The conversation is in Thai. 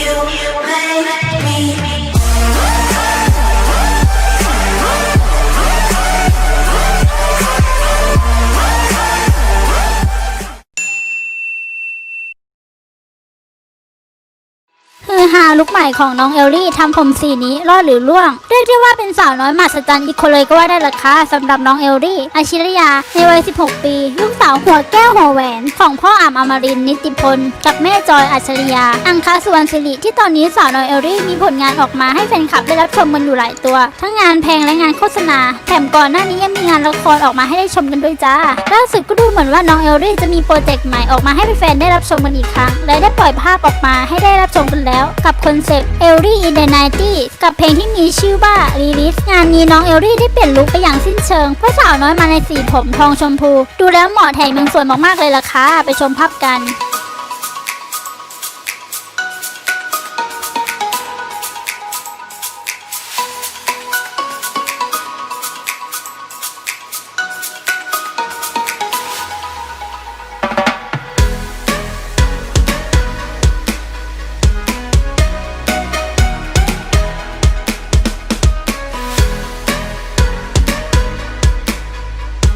you make me. ือฮาลุกใหม่ของน้องเอลลี่ทำผมสีนี้รอดหรือล่วง เรียกได้ว่าเป็นสาวน้อยมหัศจรรย์อีกคนเลยก็ว่าได้ละค่ะสำหรับน้องเอลลี่ อาชิรยาในวัย 16 ปี ลูกสาวหัวแก้วหัวแหวน ของพ่ออ่ำอมรินนิติพล กับแม่จอยอัจฉริยา อังคาสุวรรณสิริที่ตอนนี้สาวน้อยเอลลี่มีผลงานออกมาให้แฟนคลับได้รับชมกันอยู่หลายตัว ทั้งงานเพลงและงานโฆษณาแถมก่อนหน้านี้ยังมีงานละครออกมาให้ได้ชมกันด้วยจ้าล่าสุดก็ดูเหมือนว่าน้องเอลลี่จะมีโปรเจกต์ใหม่ออกมาให้แฟนๆได้รับชมกันอีกครั้ง และได้ปล่อยภาพออกมาให้ได้รับชมกันแล้วกับคอนเซปต์ e l r y in the 90s กับเพลงที่มีชื่อว่า Release งานนี้น้องเอลลี่ได้เปลี่ยนลุคไปอย่างสิ้นเชิงเพราะสาวน้อยมาในสีผมทองชมพู ดูแล้วเหมาะแถมยังสวยมากๆเลยล่ะค่ะไปชมภาพกัน